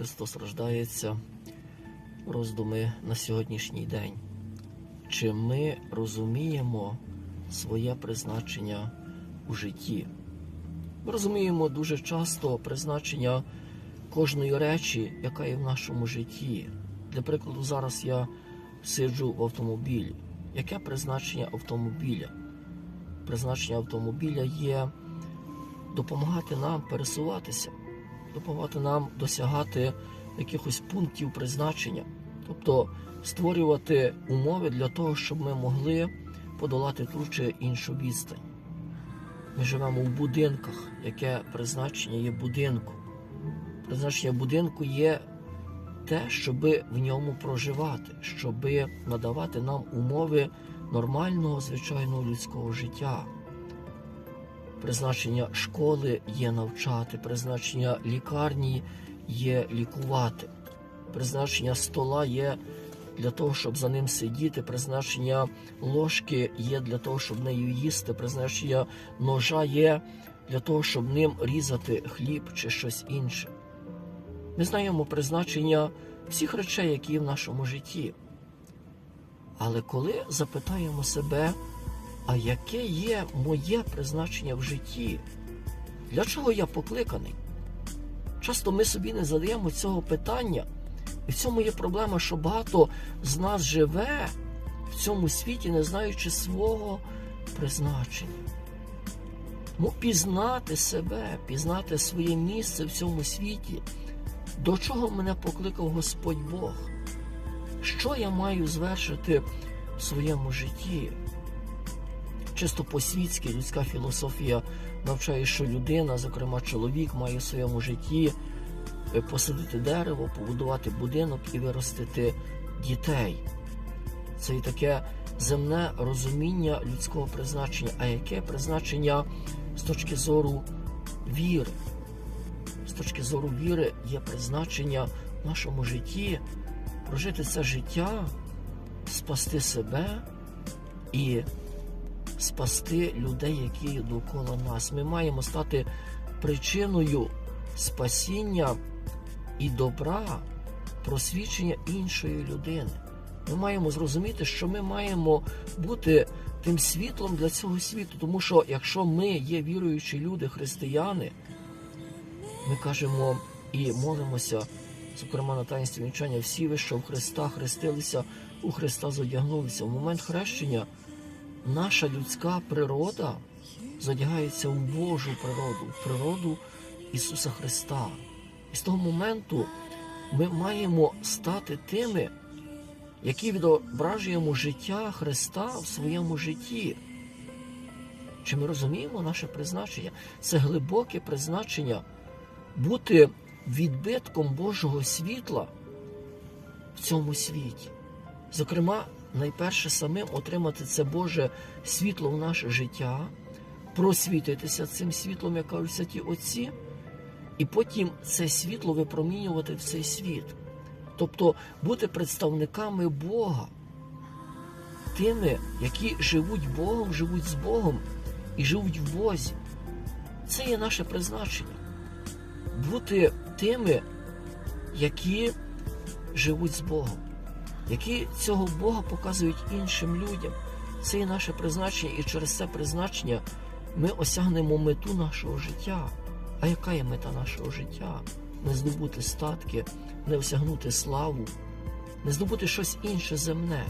Христос рождається. Роздуми на сьогоднішній день. Чи ми розуміємо своє призначення у житті? Ми розуміємо дуже часто призначення кожної речі, яка є в нашому житті. Для прикладу, зараз я сиджу в автомобілі. Яке призначення автомобіля? Призначення автомобіля є допомагати нам пересуватися, допомагати нам досягати якихось пунктів призначення, тобто створювати умови для того, щоб ми могли подолати ту чи іншу відстань. Ми живемо в будинках, яке призначення є будинку. Призначення будинку є те, щоб в ньому проживати, щоб надавати нам умови нормального, звичайного людського життя. Призначення школи є навчати, призначення лікарні є лікувати, призначення стола є для того, щоб за ним сидіти, призначення ложки є для того, щоб нею їсти, призначення ножа є для того, щоб ним різати хліб чи щось інше. Ми знаємо призначення всіх речей, які в нашому житті. Але коли запитаємо себе, а яке є моє призначення в житті? Для чого я покликаний? Часто ми собі не задаємо цього питання, і в цьому є проблема, що багато з нас живе в цьому світі, не знаючи свого призначення. Ну, пізнати себе, пізнати своє місце в цьому світі, до чого мене покликав Господь Бог, що я маю звершити в своєму житті. Чисто по-світськи людська філософія навчає, що людина, зокрема чоловік, має в своєму житті е, посадити дерево, побудувати будинок і виростити дітей. Це і таке земне розуміння людського призначення. А яке призначення з точки зору віри? З точки зору віри є призначення в нашому житті прожити це життя, спасти себе і спасти людей, які є довкола нас. Ми маємо стати причиною спасіння і добра, просвічення іншої людини. Ми маємо зрозуміти, що ми маємо бути тим світлом для цього світу, тому що якщо ми є віруючі люди, християни, ми кажемо і молимося, зокрема на таїнстві вінчання, всі ви, що в Христа хрестилися, у Христа зодягнулися. В момент хрещення наша людська природа задягається у Божу природу, в природу Ісуса Христа. І з того моменту ми маємо стати тими, які відображуємо життя Христа в своєму житті. Чи ми розуміємо наше призначення? Це глибоке призначення бути відбитком Божого світла в цьому світі. Зокрема, найперше самим отримати це Боже світло в наше життя, просвітитися цим світлом, як кажуть святі Отці, і потім це світло випромінювати в цей світ. Тобто бути представниками Бога, тими, які живуть Богом, живуть з Богом і живуть в Бозі. Це є наше призначення. Бути тими, які живуть з Богом, які цього Бога показують іншим людям. Це є наше призначення, і через це призначення ми осягнемо мету нашого життя. А яка є мета нашого життя? Не здобути статки, не осягнути славу, не здобути щось інше земне,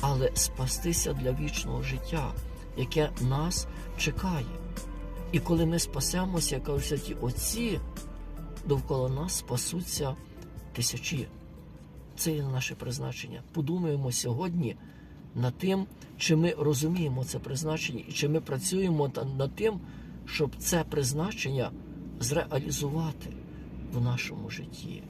але спастися для вічного життя, яке нас чекає. І коли ми спасемося, як кажуть святі отці, довкола нас спасуться тисячі. Це є наше призначення. Подумаємо сьогодні над тим, чи ми розуміємо це призначення, і чи ми працюємо над тим, щоб це призначення зреалізувати в нашому житті.